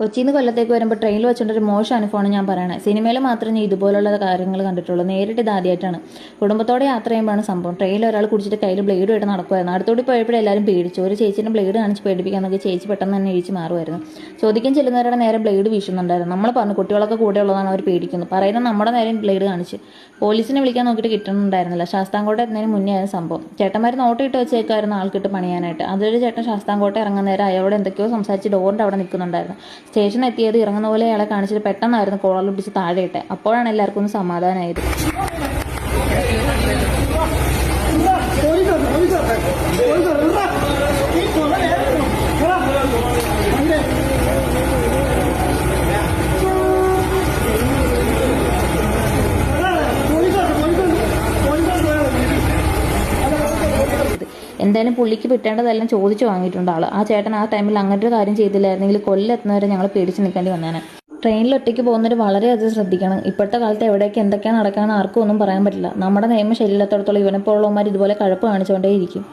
കൊച്ചിയിൽ നിന്ന് കൊല്ലത്തേക്ക് വരുമ്പോൾ ട്രെയിനിൽ വെച്ചുകൊണ്ടൊരു മോശം അനുഭവമാണ് ഞാൻ പറയുന്നത് സിനിമയിൽ മാത്രമേ ഞാൻ ഇതുപോലുള്ള കാര്യങ്ങൾ കണ്ടിട്ടുള്ളൂ. നേരിട്ട് ഇത് ആദ്യമായിട്ടാണ് കുടുംബത്തോടെ യാത്ര ചെയ്യുമ്പോഴാണ് സംഭവം. ട്രെയിനിൽ ഒരാൾ കുടിച്ചിട്ട് കയ്യിൽ ബ്ലേഡ് ആയിട്ട് നടക്കുമായിരുന്നു അടുത്തോടി പോയപ്പോഴും എല്ലാവരും പേടിച്ചു. ഒരു ചേച്ചിനെ ബ്ലേഡ് കാണിച്ച് പേടിപ്പിക്കാന്നൊക്കെ ചേച്ചി പെട്ടെന്ന് തന്നെ ഇഴിച്ച് മാറുമായിരുന്നു ചോദിക്കാൻ ചെല്ലുന്നവരുടെ നേരെ ബ്ലേഡ് വീശുന്നുണ്ടായിരുന്നു. നമ്മൾ പറഞ്ഞു കുട്ടികളൊക്കെ കൂടെ ഉള്ളതാണ് അവർ പേടിക്കുന്നത് പറയുന്നത് നമ്മുടെ നേരം ബ്ലേഡ് കാണിച്ച് പോലീസിനെ വിളിക്കാൻ നോക്കിയിട്ട് കിട്ടുന്നുണ്ടായിരുന്നില്ല ശാസ്താംകോട്ട എത്തുന്നതിന് മുന്നേ ആയിരുന്നു സംഭവം. ചേട്ടന്മാർ നോട്ട് ഇട്ട് വെച്ചേക്കായിരുന്നു ആൾക്കിട്ട് പണിയാനായിട്ട്. അതൊരു ചേട്ടൻ ശാസ്താംകോട്ട ഇറങ്ങുന്ന നേരം അയാളോട് എന്തൊക്കെയോ സംസാരിച്ച് ഡോറിന്റെ അവിടെ നിൽക്കുന്നുണ്ടായിരുന്നു സ്റ്റേഷൻ എത്തിയത് ഇറങ്ങുന്ന പോലെ അയാളെ കാണിച്ചിട്ട് പെട്ടെന്നായിരുന്നു കോളർ പിടിച്ച് താഴെ ഇട്ടെ. അപ്പോഴാണ് എല്ലാവർക്കും ഒന്ന് സമാധാനമായത്. എന്തായാലും പുള്ളിക്ക് കിട്ടേണ്ടതെല്ലാം ചോദിച്ചു വാങ്ങിയിട്ടുണ്ട് ആ ചേട്ടൻ ആ ടൈമിൽ അങ്ങനെ ഒരു കാര്യം ചെയ്തില്ലായിരുന്നെങ്കിൽ കൊല്ലെത്തുന്നവരെ ഞങ്ങൾ പേടിച്ച് നിൽക്കേണ്ടി വന്നേനെ. ട്രെയിനിൽ ഒറ്റയ്ക്ക് പോകുന്നവർ വളരെയധികം ശ്രദ്ധിക്കണം. ഇപ്പോഴത്തെ കാലത്ത് എവിടെയൊക്കെ എന്തൊക്കെയാണ് നടക്കാൻ ആർക്കും ഒന്നും പറയാൻ പറ്റില്ല. നമ്മുടെ നിയമ ശരീരത്തോടത്തോളം ഇവനെപ്പോലുള്ളവന്മാർ ഇതുപോലെ കഴപ്പ് കാണിച്ചുകൊണ്ടേയിരിക്കും.